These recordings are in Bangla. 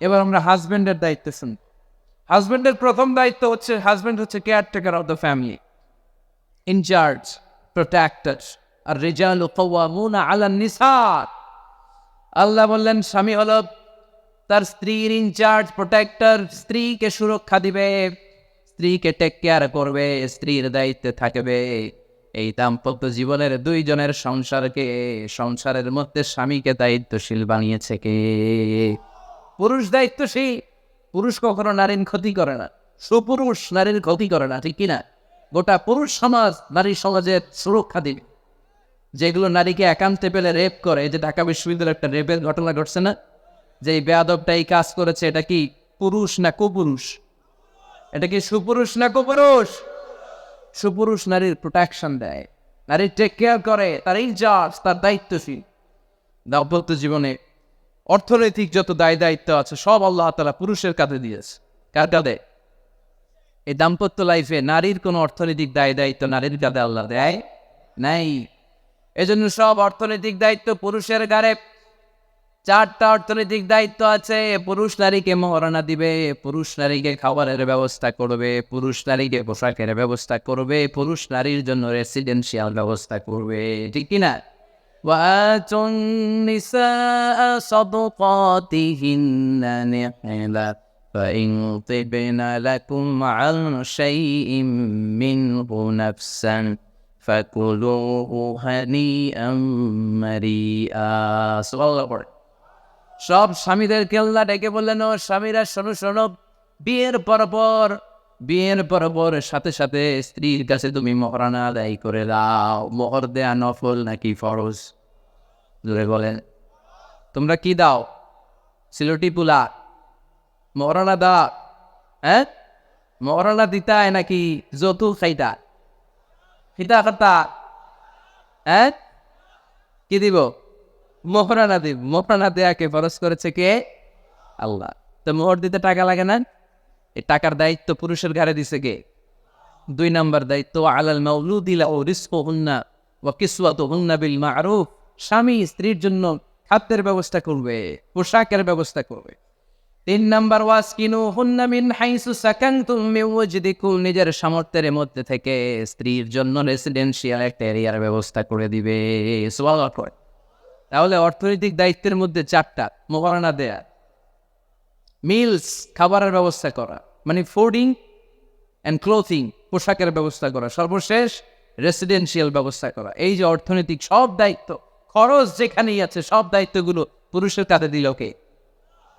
এবার আমরা হাজবেন্ডের দায়িত্ব শুনি হাজবেন্ডের প্রথম দায়িত্ব হচ্ছে হাজবেন্ড হচ্ছে caretaker of the family incharge protector আর রেজাল কওয়ামুনা নিসার আল্লাহ বললেন, স্বামী হলো তার স্ত্রীর ইনচার্জ প্রোটেক্টর স্ত্রীকে সুরক্ষা দিবে, স্ত্রীকে টেক কেয়ার করবে, স্ত্রীর দায়িত্বে থাকবে। এই দাম্পত্য জীবনের দুইজনের সংসারকে, সংসারের মধ্যে স্বামীকে দায়িত্বশীল বানিয়েছে কে? পুরুষ দায়িত্বশীল, পুরুষ কখনো নারীর ক্ষতি করে না, সুপুরুষ নারীর ক্ষতি করে না, ঠিক কিনা? গোটা পুরুষ সমাজ নারী সমাজের সুরক্ষা দিবে। যেগুলো নারীকে একান্তে পেলে রেপ করে যে ঢাকা বিশ্ববিদ্যালয়ে একটা রেপের ঘটনা ঘটছে না? যে এই বেয়াদবটা এই কাজ করেছে, এটা কি পুরুষ না কুপুরুষ? এটা কি সুপুরুষ না কুপুরুষ? সুপুরুষ নারীর প্রোটেকশন দেয় নারীর টেক কেয়ার করে, তার ইনচার্জ তার দায়িত্বশীল। দাম্পত্য জীবনে অর্থনৈতিক যত দায় দায়িত্ব আছে, সব আল্লাহ তালা পুরুষের কাঁধে দিয়েছে। কার কাঁধে? এই দাম্পত্য লাইফে নারীর কোনো অর্থনৈতিক দায় দায়িত্ব নারীর কাঁধে আল্লাহ দেয় নাই। এজন্য সব অর্থনৈতিক দায়িত্ব পুরুষের ঘাড়ে। চারটা অর্থনৈতিক দায়িত্ব আছে পুরুষ নারীকে মহারণা দিবে পুরুষ নারীকে খাবারের ব্যবস্থা করবে পুরুষ নারীকে পোশাকের ব্যবস্থা করবে পুরুষ নারীর জন্য রেসিডেন্সিয়াল ব্যবস্থা করবে, ঠিক কিনা? وآتوا النساء صدقاتهن نحلة فإن طبن لكم عن شيء منه نفسا فكلوه هنيئا مريئا سبحان الله পড়ে। সব স্বামীদেরকে আল্লাহ ডেকে বললেন ও স্বামীরা শোনো শোনো বিয়ের পর পর বিয়ের পর পর সাথে সাথে স্ত্রীর কাছে তুমি মহরানা আদায় করে দাও। মোহর দেয়া নফল নাকি ফরজ? জোরে বলেন, তোমরা কি দাও? সিলটি পুলা? মহরানা দাও হ্যাঁ? মহরানা দিতায় নাকি যৌতুক খাইতা? খিতা খাতা? হ্যাঁ? কি দিব? মোহরানা দিব। মোহরানা দেয়াকে ফরজ করেছে কে? আল্লাহ। তো মোহর দিতে টাকা লাগে না? এই টাকার দায়িত্ব পুরুষের ঘাড়ে দিছে কে? দুই নাম্বার দায়িত্ব, আলাল মাউলুদিলা ও রিস্কো হুন্না ও কিসওয়াত হুন্না বিল মারুফ। স্বামী স্ত্রীর জন্য খাদ্যের ব্যবস্থা করবে, পোশাকের ব্যবস্থা করবে। তিন নাম্বার ওয়াজ কিনু হুন্না মিন হাইসু সাকান্তুম মিন ওয়াজদিকুম নিজের সামর্থ্যের মধ্যে থেকে স্ত্রীর জন্য রেসিডেন্সিয়াল একটা এরিয়ার ব্যবস্থা করে দিবে। সুবহানাল্লাহ। তাহলে অর্থনৈতিক দায়িত্বের মধ্যে চারটা মোকারণা দেয়া। মিলস খাবারের ব্যবস্থা করা। মানে ফুডিং অ্যান্ড ক্লোথিং পোশাকের ব্যবস্থা করা। সর্বশেষ রেসিডেন্সিয়াল ব্যবস্থা করা। এই যে অর্থনৈতিক সব দায়িত্ব, খরচ যেখানেই আছে, সব দায়িত্বগুলো পুরুষের কাঁধে দিল কে?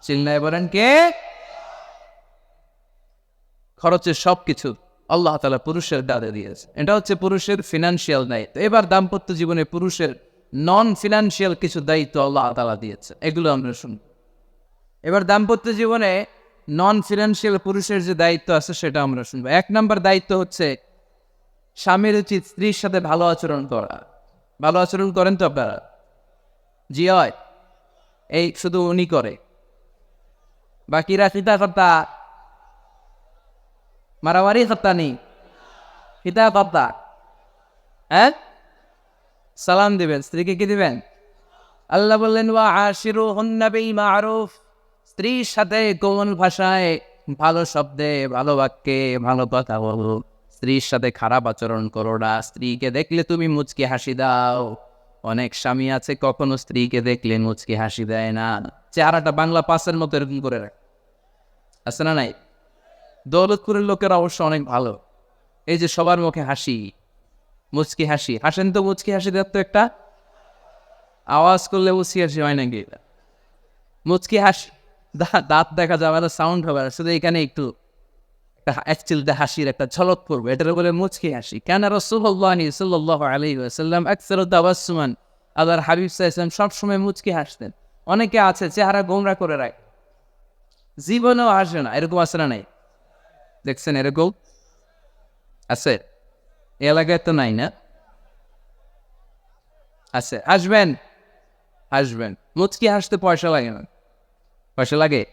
চিল্লায় বলেন কে? খরচের সব কিছু আল্লাহ তালা পুরুষের কাঁধে দিয়েছে। এটা হচ্ছে পুরুষের ফিনান্সিয়াল দায়িত্ব। এবার দাম্পত্য জীবনে পুরুষের নন ফিনান্সিয়াল কিছু দায়িত্ব আল্লাহ তালা দিয়েছে। এগুলো আমরা শুনি এবার দাম্পত্য জীবনে নন ফিনান্সিয়াল পুরুষের যে দায়িত্ব আছে সেটা আমরা শুনব। এক নম্বর দায়িত্ব হচ্ছে স্বামীর উচিত স্ত্রীর সাথে ভালো আচরণ করা। ভালো আচরণ করেন তো আপনারা? জি হয়। এই শুধু উনি করে। বাকিরা খিতা কর্তা মারামারি কর্তা নেই। খিতা কর্তা হ্যাঁ? সালাম দিবেন। স্ত্রীকে কি দিবেন? আল্লাহ বললেন, ওয়া আশিরু হুন্নাবিল মারুফ। স্ত্রীর সাথে কোমল ভাষায় ভালো শব্দে, ভালো বাক্যে ভালো কথা বলো। স্ত্রীর সাথে খারাপ আচরণ করো না। স্ত্রীকে দেখলে তুমি মুচকি হাসি দাও। অনেক স্বামী আছে, কখনো স্ত্রীকে দেখলে মুচকি হাসি দেয় না। চেহারাটা বাংলা পাসের মতো এরকম করে রাখে। আছে না নাই? দৌলতপুরের লোকেরা অবশ্য অনেক ভালো। এই যে সবার মুখে হাসি, মুচকি হাসি। হাসেন তো মুচকি হাসি দেওয়ার তো একটা আওয়াজ করলে মুচকি হাসি হয় নাকি? মুচকি হাসি। দাঁত দেখা যাবে না সাউন্ড হবে শুধু এখানে একটু একটা অ্যাকচুয়ালি হাসির একটা ঝলক পড়বে। এটার বলে মুচকি হাসি। কেন রসুল্লাহ সাল্লাহ আলী সাল্লাম আকসর তাবাসুমান আল্লাহর হাবিব সাইসলাম সবসময় মুচকি হাসতেন। অনেকে আছে, চেহারা গোমরা করে রাখে। জীবনেও হাসবে না। এরকম আছে না নাই? দেখছেন, এরকম? আছে? এলাকায় তো নাই না? আছে। আসবেন? আসবেন। মুচকি হাসতে পয়সা লাগে না। পয়সা লাগে।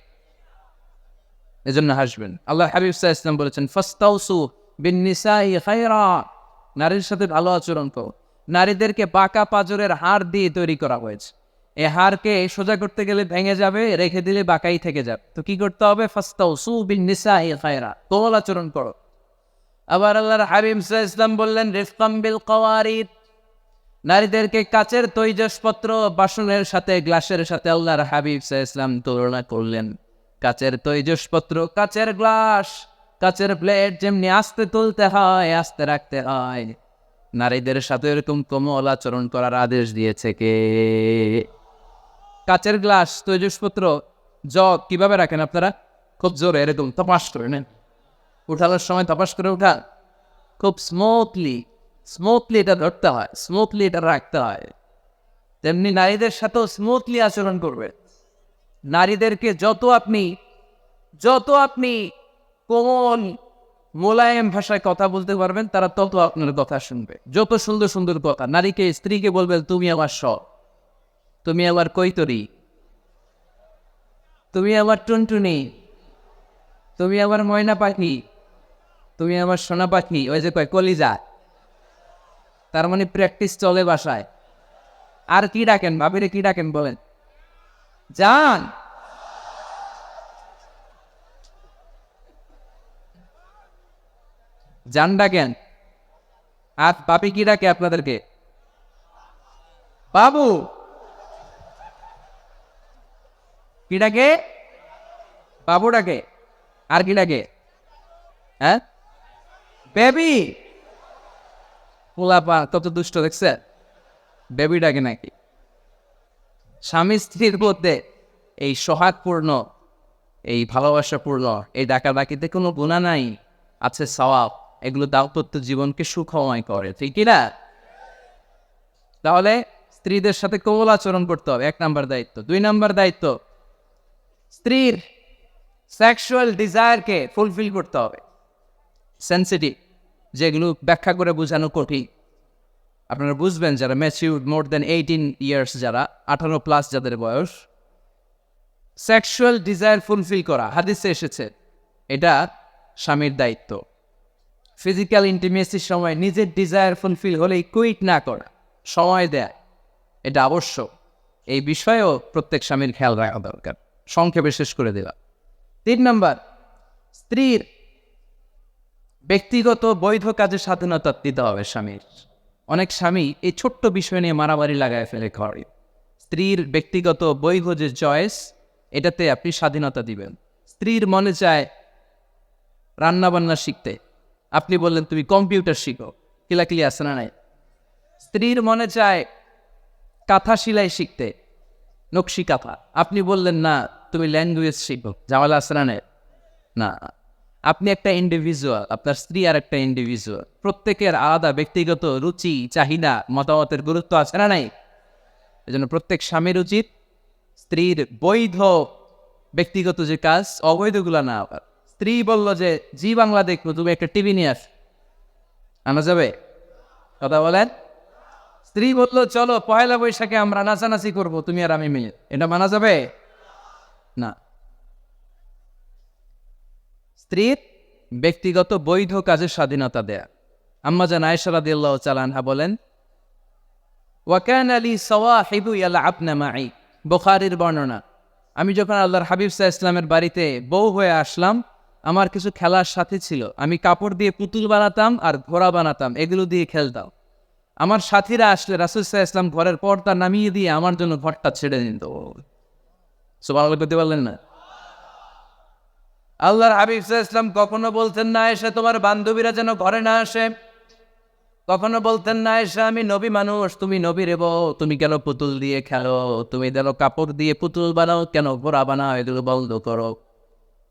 এজন্য হাসবেন। আল্লাহ হাবিব সাহা ইসলাম বলেছেন, ফস্তাউসু বিন নিসাই নারীর সাথে ভালো আচরণ করো। নারীদেরকে বাঁকা পাজরের হাড় দিয়ে তৈরি করা হয়েছে। এ হাড়কে সোজা করতে গেলে ভেঙে যাবে, রেখে দিলে বাঁকাই থেকে যাবে। তো কি করতে হবে? ফাস্তাও সুবিন নিসা খায়রা। কোমল আচরণ করো। আবার আল্লাহর হাবিব আলাইহি ইসলাম বললেন রিফকাম বিল কওয়ারিদ নারীদেরকে কাচের তৈজসপত্র, বাসনের সাথে, গ্লাসের সাথে আল্লাহর হাবিব ইসলাম তুলনা করলেন। কাচের তৈজসপত্র, কাচের গ্লাস, কাচের প্লেট যেমনি আস্তে তুলতে হয়, আস্তে রাখতে হয়। নারীদের সাথে এরকম কোমল আচরণ করার আদেশ দিয়েছে কে? কাচের গ্লাস, তৈজসপত্র, জগ কীভাবে রাখেন আপনারা? খুব জোরে এরকম, তপাস করে নেন। উঠানোর সময় তপাস করে উঠা খুব স্মুথলি স্মুথলি এটা ধরতে হয় স্মুথলি এটা রাখতে হয়। তেমনি নারীদের সাথেও স্মুথলি আচরণ করবে। নারীদেরকে যত আপনি যত আপনি কোমল, মোলায়েম ভাষায় কথা বলতে পারবেন, তারা তত আপনার কথা শুনবে। যত সুন্দর সুন্দর কথা, নারীকে, স্ত্রীকে বলবেন, তুমি আমার সব। তুমি আমার কৈতরি। তুমি আমার টুনটুনি। তুমি আমার ময়না পাখি। তুমি আমার সোনা পাখি। ওই যে কয়, কলিজা। তার মানে প্র্যাকটিস চলে বাসায়। আর কি ডাকেন, ভাবিরে কি ডাকেন বলেন। যান। যান ডাকেন। আর পাপি কি ডাকে আপনাদেরকে? বাবু। কি ডাকে? বাবু ডাকে। আর কি ডাকে? হ্যাঁ? বেবি। পোলাপা কত দুষ্ট, দেখছে? বেবি ডাকে নাকি? স্বামী স্ত্রীর মধ্যে এই সোহাগপূর্ণ এই ভালোবাসাপূর্ণ, এই ডাকা ডাকিতে কোনো গুণা নাই, আছে সওয়াব। এগুলো দাম্পত্য জীবনকে সুখময় করে, ঠিক না? তাহলে স্ত্রীদের সাথে কোমল আচরণ করতে হবে, এক নাম্বার দায়িত্ব। দুই নাম্বার দায়িত্ব, স্ত্রীর সেক্সুয়াল ডিজায়ারকে ফুলফিল করতে হবে। সেন্সিটিভ যেগুলো ব্যাখ্যা করে বোঝানো কঠিন। আপনারা বুঝবেন যারা mature, more than eighteen years যারা, আঠারো প্লাস যাদের বয়স, সেক্সুয়াল ডিজায়ার ফুলফিল করা, হাদিসে এসেছে, এটা স্বামীর দায়িত্ব। ফিজিক্যাল ইন্টিমেসির সময় নিজের ডিজায়ার ফুলফিল হলেই কুইট না করা, সময় দেয়, এটা আবশ্যক। এই বিষয়েও প্রত্যেক স্বামীর খেয়াল রাখা দরকার, সংক্ষেপে শেষ করে দেওয়া। তিন নম্বর, স্ত্রীর ব্যক্তিগত বৈধ কাজে স্বাধীনতা দিতে হবে স্বামীর। অনেক স্বামী এই ছোট্ট বিষয় নিয়ে মারামারি লাগায় ফেলে ঘরে। স্ত্রীর ব্যক্তিগত বৈধ যে চয়েস এটাতে আপনি স্বাধীনতা দিবেন। স্ত্রীর মনে চায় রান্নাবান্না শিখতে। আপনি বললেন, তুমি কম্পিউটার শিখো। কিলাকিলি আছে না নাই? স্ত্রীর মনে চায় কাঁথা সেলাই শিখতে, নকশি কাঁথা। আপনি বললেন, না, তুমি ল্যাঙ্গুয়েজ শিখো। ঝামেলা আছে না না। আপনি একটা ইন্ডিভিজুয়াল আপনার স্ত্রী আর একটা ইন্ডিভিজুয়াল প্রত্যেকের আলাদা ব্যক্তিগত রুচি, চাহিদা, মতামতের গুরুত্ব আছে না নাই? এজন্য প্রত্যেক স্বামীর উচিত স্ত্রীর বৈধ ব্যক্তিগত যে কাজ, অবৈধগুলো না আবার স্ত্রী বলল যে, জি বাংলা দেখব, তুমি একটা টিভি নিয়ে আস। আনা যাবে? কথা বলেন। স্ত্রী বলল, চলো, পয়লা বৈশাখে আমরা নাচানাচি করব, তুমি আর আমি মিলে। এটা মানা যাবে? না। স্ত্রীর ব্যক্তিগত বৈধ কাজের স্বাধীনতা দেয়া। আম্মা জান আয়েশা রাদিয়াল্লাহু চালানহা বলেন ওয়াকান আলী সওয়াহিবু ইয়ালআবনা মাই। বুখারীর বর্ণনা, আমি যখন আল্লাহর হাবিব সাহা ইসলামের বাড়িতে বউ হয়ে আসলাম, আমার কিছু খেলার সাথে ছিল। আমি কাপড় দিয়ে পুতুল বানাতাম আর ঘোড়া বানাতাম, এগুলো দিয়ে খেলতাম। আমার সাথীরা আসলে রাসুল সাহা ইসলাম ঘরের পর্দা নামিয়ে দিয়ে আমার জন্য ঘরটা ছেড়ে দিত। সুবাহ করতে পারলেন না? আল্লাহর হাবিব ইসলাম কখনো বলতেন না, এসে তোমার বান্ধবীরা যেন ঘরে না আসে? কখনো বলতেন না, এসে আমি নবী মানুষ, তুমি নবী রেব তুমি কেন পুতুল দিয়ে খেলো? তুমি যেন কাপড় দিয়ে পুতুল বানাও, কেন ঘোড়া বানাও, এগুলো বন্ধ করো?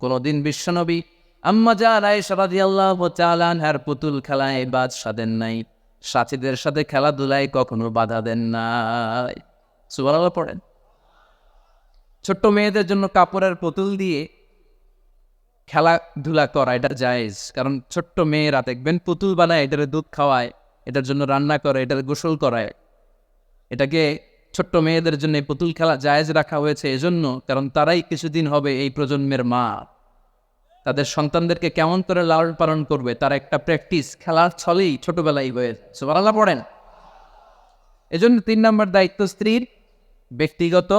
কোনোদিন বিশ্বনবী আম্মা যা রায় সারাদি আল্লাহ চালান আর পুতুল খেলায় বাদ সাদেন নাই। সাথীদের সাথে খেলাধুলায় কখনো বাধা দেন নাই। সুবাল পড়েন। ছোট্ট মেয়েদের জন্য কাপড়ের পুতুল দিয়ে খেলাধুলা করা, এটা জায়েজ। কারণ ছোট্ট মেয়েরা দেখবেন পুতুল বানায়, এটার দুধ খাওয়ায়, এটার জন্য রান্না করে, এটার গোসল করায়। এটাকে ছোট্ট মেয়েদের জন্য পুতুল খেলা জায়েজ রাখা হয়েছে এজন্য, কারণ তারাই কিছুদিন হবে এই প্রজন্মের মা। তাদের সন্তানদেরকে কেমন করে লালন পালন করবে, তার একটা প্র্যাকটিস খেলার ছলেই ছোটবেলায় হয়ে সুবারাল্লাহ পড়েন। এজন্য তিন নম্বর দায়িত্ব স্ত্রীর, ব্যক্তিগত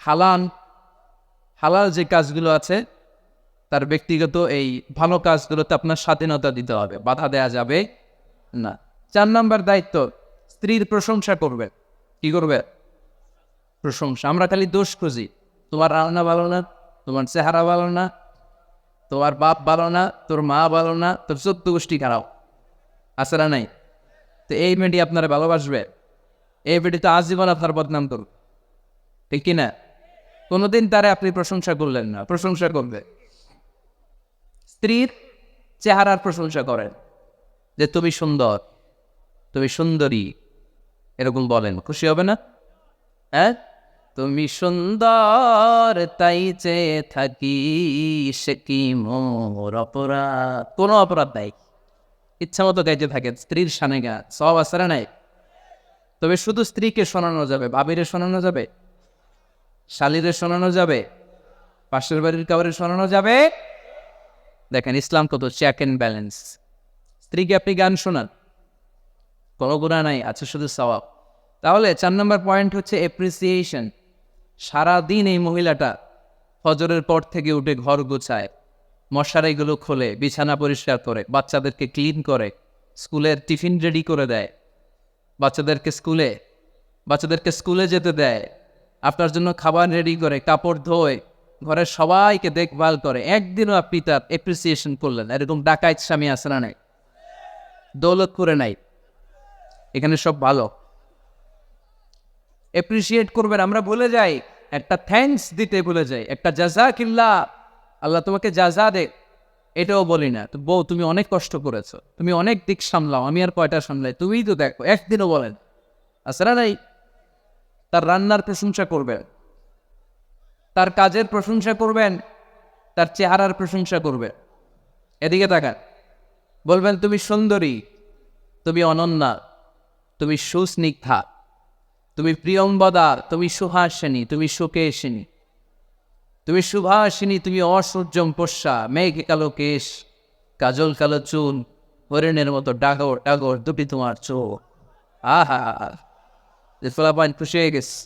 হালান হালাল যে কাজগুলো আছে তার ব্যক্তিগত এই ভালো কাজগুলোতে আপনার স্বাধীনতা দিতে হবে, বাধা দেয়া যাবে না। চার নাম্বার দায়িত্ব, স্ত্রীর প্রশংসা করবে। কি করবে? প্রশংসা। আমরা খালি দোষ খুঁজি। তোমার রান্না ভালো না, তোমার চেহারা ভালো না, তোমার বাপ ভালো না, তোর মা ভালো না, তোর চোদ্দ গোষ্ঠী খারাপ। আছে না নাই? তো এই মেয়েটি আপনারা ভালোবাসবে। এই মেয়েটি তো আজীবন আপনার বদনাম করবে। ঠিক কি না কোনোদিন তারে আপনি প্রশংসা করলেন না, প্রশংসা করবে। স্ত্রীর চেহারার প্রশংসা করেন যে, তুমি সুন্দর, তুমি সুন্দরী। এরকম বলেন। খুশি হবে না? হ্যাঁ? তুমি সুন্দর, তাই চেয়ে থাকি, সে কি মোর অপরাধ? কোনো অপরাধ নাই। ইচ্ছা মতো গাইতে থাকে স্ত্রীর সানে গা সব আছে নাই? তবে শুধু স্ত্রীকে শোনানো যাবে। বাবিরে শোনানো যাবে? শালিরে শোনানো যাবে? পাশের বাড়ির কাউরে শোনানো যাবে? দেখেন, ইসলাম কত? চেক অ্যান্ড ব্যালেন্স স্ত্রীকে আপনি গান শোনান। কোনো গুণা নাই, আছে শুধু সওয়াব। তাহলে চার নম্বর পয়েন্ট হচ্ছে এপ্রিসিয়েশন সারাদিন এই মহিলাটা ফজরের পর থেকে উঠে ঘর গোছায়, মশারিগুলো খোলে, বিছানা পরিষ্কার করে, বাচ্চাদেরকে ক্লিন করে, স্কুলের টিফিন রেডি করে দেয়। বাচ্চাদেরকে স্কুলে বাচ্চাদেরকে স্কুলে যেতে দেয়। আপনার জন্য খাবার রেডি করে, কাপড় ধোয় ঘরের সবাইকে দেখভাল করে। একদিনও আপনি তার এপ্রিসিয়েশন করলেন এরকম ডাকাইত স্বামী আসে না নাই? দৌলত করে নাই। এখানে সব ভালো। এপ্রিসিয়েট করবেন, আমরা ভুলে যাই, একটা থ্যাঙ্কস দিতে ভুলে যাই। একটা জাজা কিল্লা আল্লাহ তোমাকে জাজা দে, এটাও বলি না। তো বউ, তুমি অনেক কষ্ট করেছ। তুমি অনেক দিক সামলাও, আমি আর কয়টা সামলাই? তুমিই তো দেখো, একদিনও বলেন। আসলে নাই? তার রান্নার প্রশংসা করবেন। তার কাজের প্রশংসা করবেন, তার চেহারার প্রশংসা করবেন এদিকে তাকান। বলবেন, তুমি সুন্দরী, তুমি অনন্যা, তুমি সুস্নিগ্ধা, তুমি প্রিয়ম্বদা তুমি সুহাসিনী, তুমি সুকেশিনী, তুমি সুভাষিনী তুমি অসূর্যম পোষা, মেঘে কালো কেশ, কাজল কালো চুন হরিণের মতো ডাগর ডাগর, দুটি তোমার চোখ। আহা ফলাপান খুশি হয়ে গেছে।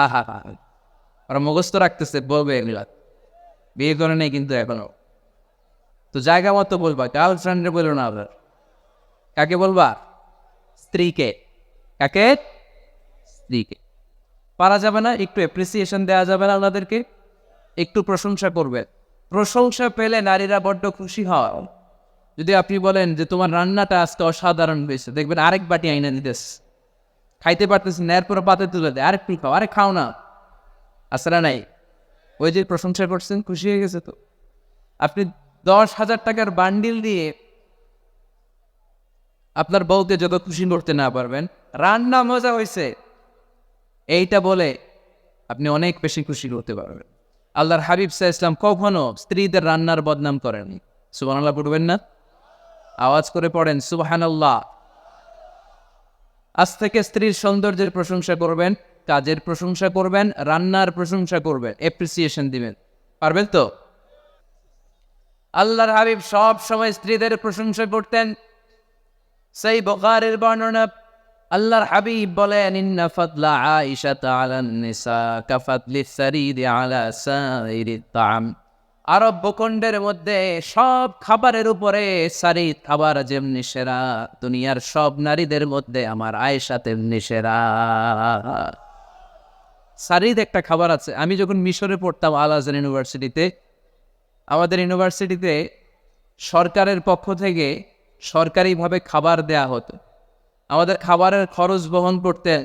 আহা ওরা মুখস্থ রাখতেছে বলবে এগুলা। বিয়ে করে নেই কিন্তু এখনও। তো জায়গা মতো বলবা গার্ল ফ্রেন্ডে বলো না আবার। কাকে বলবা? স্ত্রীকে। কাকে? স্ত্রীকে। পারা যাবে না, একটু অ্যাপ্রিসিয়েশন দেওয়া যাবে না ওনাদেরকে। একটু প্রশংসা করবে। প্রশংসা পেলে নারীরা বড্ড খুশি হয়। যদি আপনি বলেন যে তোমার রান্নাটা আজকে অসাধারণ হয়েছে, দেখবেন আরেক বাটি আইনা দিতেস খাইতে পারতেছেন এরপরে পাতে তুলে দেয়। আরেক খাও, আরে খাও না। আসরা নাই। ওই যে প্রশংসা করছেন, খুশি হয়ে গেছে তো। আপনি দশ হাজার টাকার বান্ডিল দিয়ে আপনার বউকে যত খুশি করতে না পারবেন, রান্না মজা হয়েছে এইটা বলে আপনি অনেক বেশি খুশি করতে পারবেন। আল্লাহর হাবিব সাহা ইসলাম কখনো স্ত্রীদের রান্নার বদনাম করেন সুবাহ পড়বেন না? আওয়াজ করে পড়েন সুবাহান আল্লাহ আজ থেকে স্ত্রীর সৌন্দর্যের প্রশংসা করবেন কাজের প্রশংসা করবেন, রান্নার প্রশংসা করবেন এপ্রিসিয়েশন দিবেন। পারবেন তো? আল্লাহর হাবিব সব সময় স্ত্রীদের প্রশংসা করতেন। সেই বকারের বর্ণনা, আল্লাহর হাবিব বলেন, ইন্না ফাদলা আয়েশা আলা নিসা, কাফাদলি সারিদি আলা সাইরি তাম আরব ভূখণ্ডের মধ্যে সব খাবারের উপরে সারি খাবার যেমনি সেরা, দুনিয়ার সব নারীদের মধ্যে আমার আয়েশা তেমনি সেরা। সারিদ একটা খাবার আছে। আমি যখন মিশরে পড়তাম আল আজহার ইউনিভার্সিটিতে, আমাদের ইউনিভার্সিটিতে সরকারের পক্ষ থেকে সরকারিভাবে খাবার দেয়া হতো। আমাদের খাবারের খরচ বহন করতেন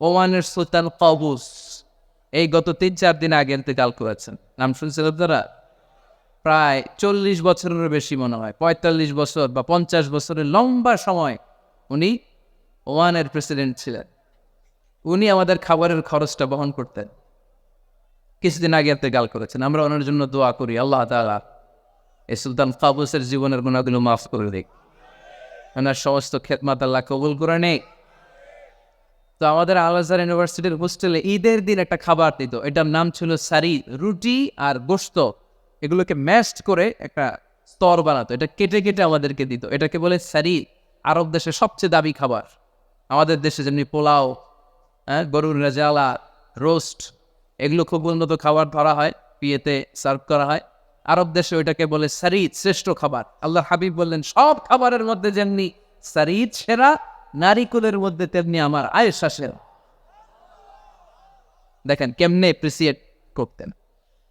ওমানের সুলতান কবুস এই গত তিন চার দিন আগে ইন্তেকাল করেছেন। নাম শুনছেন আপনারা? প্রায় চল্লিশ বছরেরও বেশি মনে হয়, পঁয়তাল্লিশ বছর বা পঞ্চাশ বছরের লম্বা সময় উনি ওমানের প্রেসিডেন্ট ছিলেন। উনি আমাদের খাবারের খরচটা বহন করতেন। কিছুদিন আগে ইন্তেকাল করেছেন, আমরা ওনার জন্য দোয়া করি, আল্লাহ তালা এ সুলতান কাবুসের জীবনের গুণাগুলো মাফ করে দিক। ওনার সমস্ত খেদমাত আল্লাহ কবুল করে নেই তো আমাদের আলাজার ইউনিভার্সিটির হোস্টেলে ঈদের দিন একটা খাবার দিত, এটার নাম ছিল সারি, রুটি আর গোস্ত এগুলোকে ম্যাশড করে একটা স্তর বানাতো, এটা কেটে কেটে আমাদেরকে দিত। এটাকে বলে সারি, আরব দেশের সবচেয়ে দাবি খাবার। আমাদের দেশে যেমনি পোলাও হ্যাঁ? গরুর রেজালা, রোস্ট, এগুলো খুব উন্নত খাবার ধরা হয় বিয়েতে সার্ভ করা হয়। আরব দেশে ওইটাকে বলে সারিদ, শ্রেষ্ঠ খাবার। আল্লাহ হাবিব বললেন, সব খাবারের মধ্যে যেমনি সারিদ সেরা নারিকুলের মধ্যে তেমনি আমার আয়েশা সেরা। দেখেন কেমনে এপ্রিসিয়েট করতেন।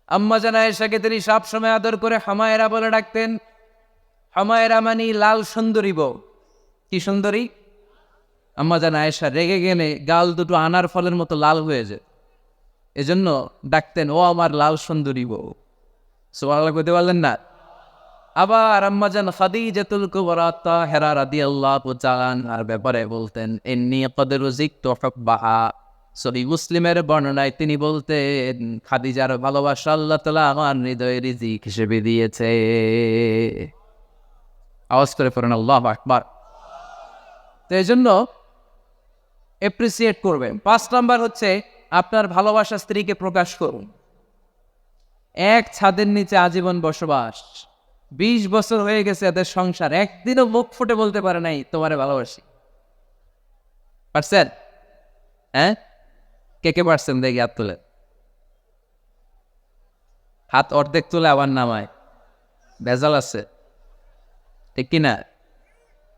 আম্মা জানা আয়েশাকে তিনি সব সময় আদর করে হামায়রা বলে ডাকতেন, হামায়রা মানি লাল সুন্দরী বউ। কি সুন্দরী? আম্মা জানা আয়েশা রেগে গেলে গাল দুটো আনার ফলের মতো লাল হয়ে যায়। এজন্য ডাকতেন, ও আমার লাল সুন্দরী বউ। সোয়াল্লাহ করতে পারলেন না? আবার আম্মাজান খাদিজাতুল কুবরা তাহেরা রাদিয়াল্লাহু আর ব্যাপারে বলতেন এমনি ইন্নী কদ রুজিকতু হুব্বাহা সহি মুসলিমের বর্ণনায় তিনি বলতেন, খাদিজার ভালোবাসা আল্লাহ তাআলা আমার হৃদয়ে রিজিক হিসেবে দিয়েছে। আওয়াজ করে পড়েন, আল্লাহ আকবার। তো এই জন্য এপ্রিসিয়েট করবেন। পাঁচ নাম্বার হচ্ছে আপনার ভালোবাসা স্ত্রীকে প্রকাশ করুন। এক ছাদের নিচে আজীবন বসবাস। বিশ বছর হয়ে গেছে এদের সংসার। একদিনও মুখ ফুটে বলতে পারে নাই, তোমারে ভালোবাসি। পারছেন? হ্যাঁ? কে কে পারছেন দেখি হাত তুলে। হাত অর্ধেক তুলে আবার নামায়। ভেজাল আছে। ঠিক কিনা?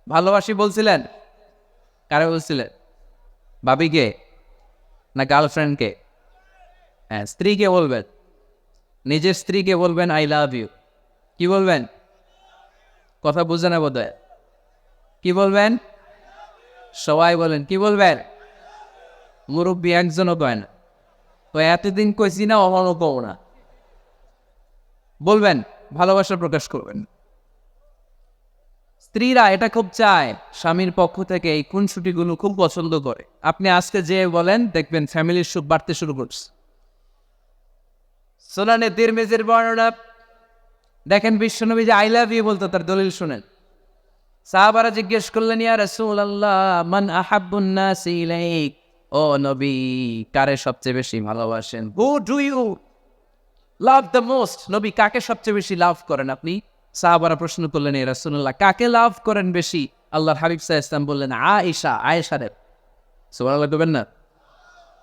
ভালোবাসি বলছিলেন? কারে বলছিলেন? ভাবিকে না গার্লফ্রেন্ডকে হ্যাঁ স্ত্রীকে বলবেন নিজের স্ত্রীকে বলবেন আই লাভ ইউ কি বলবেন কথা বুঝে না বোধ কি বলবেন সবাই বলেন কি বলবেন মুরব্বী একজনও কয় না তো এতদিন কইছি না অমনও কও না বলবেন ভালোবাসা প্রকাশ করবেন স্ত্রীরা এটা খুব চায়, স্বামীর পক্ষ থেকে এই খুনসুটিগুলো খুব পছন্দ করে। আপনি আজকে যে বলেন, দেখবেন ফ্যামিলির সুখ বাড়তে শুরু করছে। সোনানে তিরমিজের বর্ণনা, দেখেন বিশ্বনবী যে আই লাভ ইউ বলতো তার দলিল শুনেন। সাহাবারা জিজ্ঞেস করলেন, ইয়া রাসূলুল্লাহ, মান আহাব্বুন নাস ইলাইক? ও নবী, কারে সবচেয়ে বেশি ভালোবাসেন? Who do you love the most নবী, কাকে সবচেয়ে বেশি লাভ করেন আপনি? সাহাবারা প্রশ্ন করলেন, এ রাসূলুল্লাহ, কাকে লাভ করেন বেশি? আল্লাহর হাবিব সাল্লাল্লাহু ইসলাম বললেন, আয়েশা আয়েশা রে সুবহানাল্লাহ করবেন না।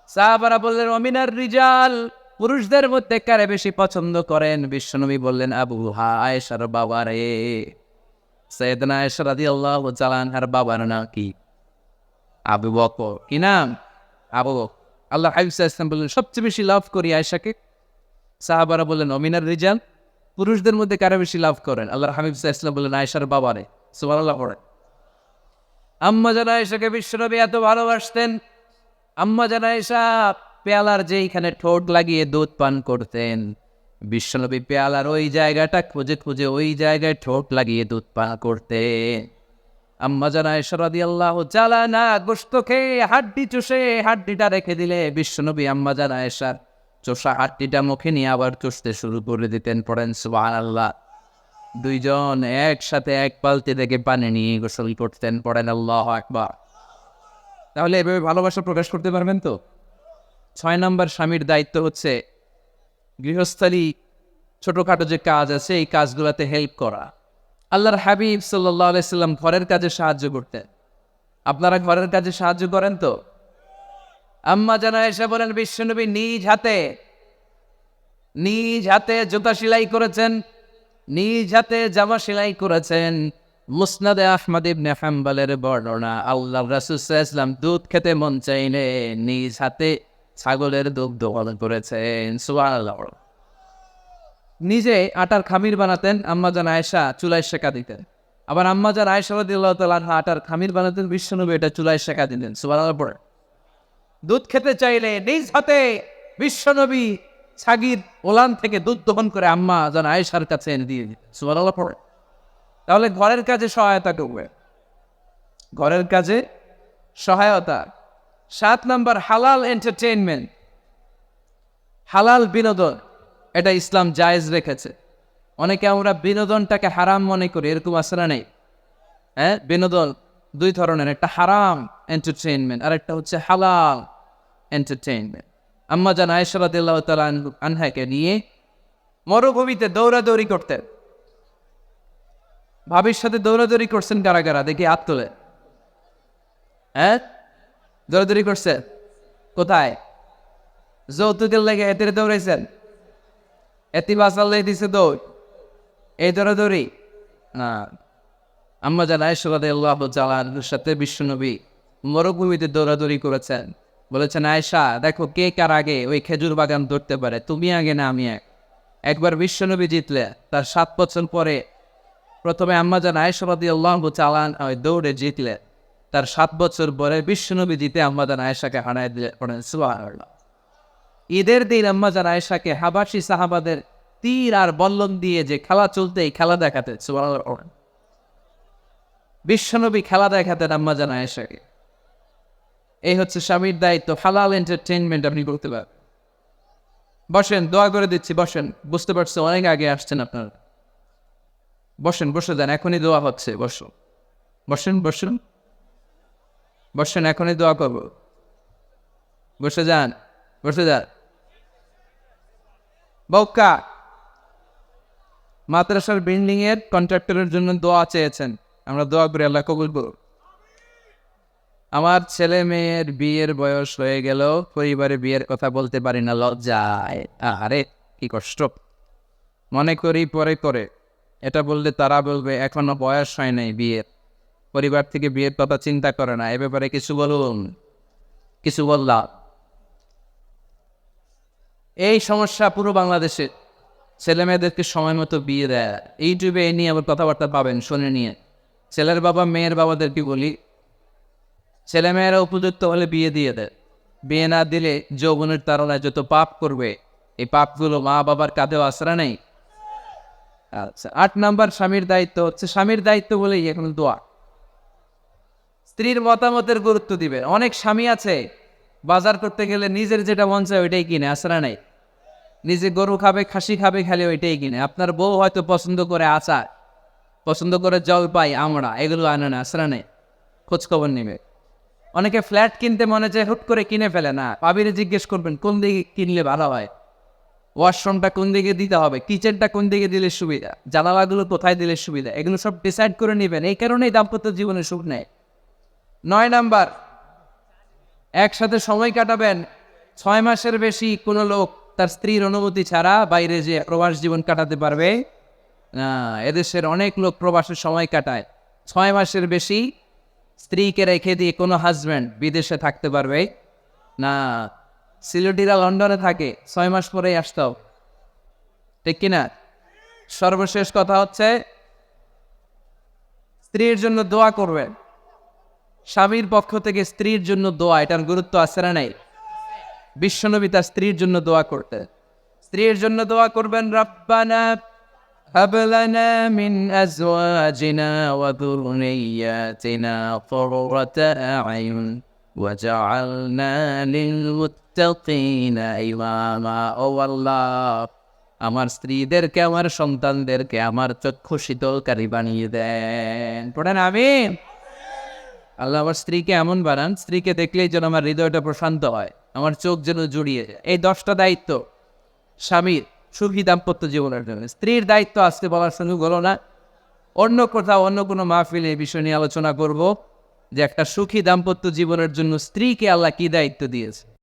সাহাবারা বললেন অমিনার রিজাল, পুরুষদের মধ্যে কারে বেশি পছন্দ করেন? বিশ্বনবী বললেন, আবু হা আয়েশার বাবা রে। সৈয়দনা আয়েশা রাদিয়াল্লাহু তাআলা আনহার বাবার নাম কি? আবু বকর। কি নাম? আবু বকর। আল্লাহ হাবিব আলাইহি ওয়াসাল্লাম বললেন, সবচেয়ে বেশি লাভ করি আয়েশাকে? সাহাবারা বললেন অমিনার রিজাল পুরুষদের মধ্যে কারে বেশি লাভ করেন? হাবিব সাল্লাল্লাহু আলাইহি বললেন, আয়েশার বাবারে রে। সুবহানাল্লাহ, পড়ে। আম্মা জানা আয়েশাকে বিশ্বনবী এত ভালোবাসতেন, আম্মা জানা আয়েশা পেয়ালার যেইখানে ঠোঁট লাগিয়ে দুধ পান করতেন, বিশ্বনবী পেয়ালার ওই জায়গাটা খুঁজে খুঁজে ওই জায়গায় ঠোঁট লাগিয়ে দুধ পান করতেন। আম্মা জানা এসরাদি আল্লাহ চালা না গোস্ত খেয়ে, হাড্ডি চুষে, হাড্ডিটা রেখে দিলে বিশ্বনবী আম্মা জানা এসার চোষা হাড্ডিটা মুখে নিয়ে আবার চুষতে শুরু করে দিতেন পড়েন সুবাহ আল্লাহ দুইজন একসাথে এক পালতি থেকে পানি নিয়ে গোসল করতেন, পড়েন আল্লাহ একবার তাহলে এভাবে ভালোবাসা প্রকাশ করতে পারবেন তো? ছয় নম্বর স্বামীর দায়িত্ব হচ্ছে গৃহস্থালী ছোটোখাটো যে কাজ আছে, এই কাজগুলোতে হেল্প করা। আল্লাহর হাবিব সাল্লাহ আলাইসাল্লাম ঘরের কাজে সাহায্য করতেন। আপনারা ঘরের কাজে সাহায্য করেন তো? আম্মা জানা এসে বলেন, বিশ্বনবী নিজ হাতে নিজ হাতে জুতা সেলাই করেছেন, নিজ হাতে জামা সেলাই করেছেন। মুসনাদে আহমদ ইবনে হাম্বালের বর্ণনা, আল্লাহ রাসূল দুধ খেতে মন চাইলে নিজ হাতে ছাগলের দুধ দোহন করেছেন। নিজে আটার খামির বানাতেন আম্মাজান আয়েশা চুলায় শেখা দিতেন। আবার আম্মাজান আয়েশা রাদিয়াল্লাহু তাআলা আটার খামির বানাতেন, বিশ্বনবী এটা চুলায় শেখা দিতেন। সুবহানাল্লাহ। দুধ খেতে চাইলে নিজ হাতে বিশ্বনবী ছাগির ওলান থেকে দুধ দহন করে আম্মা যেন আয়েশার কাছে এনে দিয়ে দিতেন পড়ে। তাহলে ঘরের কাজে সহায়তা করবে। ঘরের কাজে সহায়তা। সাত নম্বর, হালাল এন্টারটেইনমেন্ট হালাল বিনোদন। এটা ইসলাম জায়েজ রেখেছে। অনেকে আমরা বিনোদনটাকে হারাম মনে করি, এরকম আসরা নেই। হ্যাঁ বিনোদন দুই ধরনের, একটা হারাম এন্টারটেইনমেন্ট আর একটা হচ্ছে হালাল এন্টারটেইনমেন্ট আম্মা জান আয়সরাদিল্লাহ তালা আনহাকে নিয়ে মরুভূমিতে দৌড়াদৌড়ি করতেন। ভাবির সাথে দৌড়াদৌড়ি করছেন কারা কারা? দেখি হাত তোলে। হ্যাঁ? দৌড়াদৌড়ি করছে? কোথায়? যৌতুকের লেগে এতে দৌড়াইছেন? এতি বাসাল্লাই দিছে দৌড়। এই দৌড়াদৌড়ি? না। আম্মা জান আয়সালাদে আল্লাহ জালার সাথে বিশ্বনবী মরুভূমিতে দৌড়াদৌড়ি করেছেন। বলেছেন আয়সা দেখো কে কার আগে ওই খেজুর বাগান ধরতে পারে, তুমি আগে না আমি এক। একবার বিশ্বনবী জিতলে, তার সাত বছর পরে প্রথমে আম্মা জান আয়সালাদি আল্লাহ চালান দৌড়ে জিতলে। তার সাত বছর পরে বিশ্বনবী জিতে আম্মা জান আয়েশাকে হারায় দিলে ঈদের দিন আম্মা জান আয়েশাকে হাবাসি সাহাবাদের তীর আর বল্লম দিয়ে যে খেলা চলতে এই খেলা দেখাতে পড়েন। বিশ্বনবী খেলা দেখাতেন আম্মা জান আয়েশাকে। এই হচ্ছে স্বামীর দায়িত্ব, হালাল এন্টারটেনমেন্ট আপনি করতে পারেন। বসেন, দোয়া করে দিচ্ছি, বসেন। বুঝতে পারছি, অনেক আগে আসছেন আপনারা। বসেন, বসে যান, এখনই দোয়া হচ্ছে বসুন বসেন বসুন। বসেন, এখনই দোয়া করব। বসে যান বসে যান। বৌকা মাদ্রাসার বিল্ডিং এর কন্ট্রাক্টরের জন্য দোয়া চেয়েছেন। আমরা দোয়া করি, আল্লাহ কবুল করুন আমার ছেলে মেয়ের বিয়ের বয়স হয়ে গেল পরিবারে বিয়ের কথা বলতে পারি না, লজ্জায়। আরে, কি কষ্ট। মনে করি পরে করে এটা বললে তারা বলবে, এখনও বয়স হয় নাই বিয়ের। পরিবার থেকে বিয়ের কথা চিন্তা করে না, এ ব্যাপারে কিছু বলুন। কিছু বললাম। এই সমস্যা পুরো বাংলাদেশে। ছেলে মেয়েদেরকে সময় মতো বিয়ে দেয়। ইউটিউবে এই নিয়ে আবার কথাবার্তা পাবেন, শুনে নিয়ে। ছেলের বাবা, মেয়ের বাবাদেরকে বলি, ছেলে মেয়েরা উপযুক্ত হলে বিয়ে দিয়ে দেয় বিয়ে না দিলে যৌবনের তারণায় যত পাপ করবে, এই পাপগুলো মা বাবার কাঁধেও আশ্রা নেই। আচ্ছা আট নাম্বার স্বামীর দায়িত্ব হচ্ছে, স্বামীর দায়িত্ব বলেই এখন দোয়া। স্ত্রীর মতামতের গুরুত্ব দিবে। অনেক স্বামী আছে, বাজার করতে গেলে নিজের যেটা মন চায় ওইটাই কিনে আশ্রা নেই নিজে গরু খাবে, খাসি খাবে, খালি ওইটাই কিনে। আপনার বউ হয়তো পছন্দ করে আচার পছন্দ করে জল পাই আমরা এগুলো আনে না আশ্রা নেই। খোঁজখবর নেবে। অনেকে ফ্ল্যাট কিনতে মনে চায়, হুট করে কিনে ফেলে না। পাবিরে জিজ্ঞেস করবেন, কোন দিকে কিনলে ভালো হয়? ওয়াশরুমটা কোন দিকে দিতে হবে? কিচেনটা কোন দিকে দিলে সুবিধা? জানালাগুলো কোথায় দিলে সুবিধা? এগুলো সব ডিসাইড করে নেবেন। এই কারণেই দাম্পত্য জীবনে সুখ নেয় নয় নাম্বার, একসাথে সময় কাটাবেন। ছয় মাসের বেশি কোনো লোক তার স্ত্রীর অনুমতি ছাড়া বাইরে যে প্রবাস জীবন কাটাতে পারবে। এদেশের অনেক লোক প্রবাসের সময় কাটায়। ছয় মাসের বেশি স্ত্রীকে রেখে দিয়ে কোনো হাজব্যান্ড বিদেশে থাকতে পারবে? না, সিলেটিরা লন্ডনে থাকে, ছয় মাস পরেই আসতে ঠিক কিনা? সর্বশেষ কথা হচ্ছে, স্ত্রীর জন্য দোয়া করবেন স্বামীর পক্ষ থেকে স্ত্রীর জন্য দোয়া, এটার গুরুত্ব আছে না নাই? বিশ্বনবী তার স্ত্রীর জন্য দোয়া করতে স্ত্রীর জন্য দোয়া করবেন, রব্বানা هب لنا من أزواجنا وذرياتنا قرة أعين وجعلنا للمتقين إماما ও আল্লাহ আমার স্ত্রীদেরকে আমার সন্তানদেরকে আমার চক্ষু শীতলকারী বানিয়ে দেন পড়েন আমি আল্লাহ আমার স্ত্রীকে এমন বানান স্ত্রীকে দেখলেই যেন আমার হৃদয়টা প্রশান্ত হয় আমার চোখ যেন জুড়িয়ে যায় এই দশটা দায়িত্ব স্বামীর সুখী দাম্পত্য জীবনের জন্য। স্ত্রীর দায়িত্ব আসতে বলার সুযোগ হলো না, অন্য কোথাও অন্য কোনো মাহফিলে এই বিষয় নিয়ে আলোচনা করব যে একটা সুখী দাম্পত্য জীবনের জন্য স্ত্রীকে আল্লাহ কি দায়িত্ব দিয়েছে।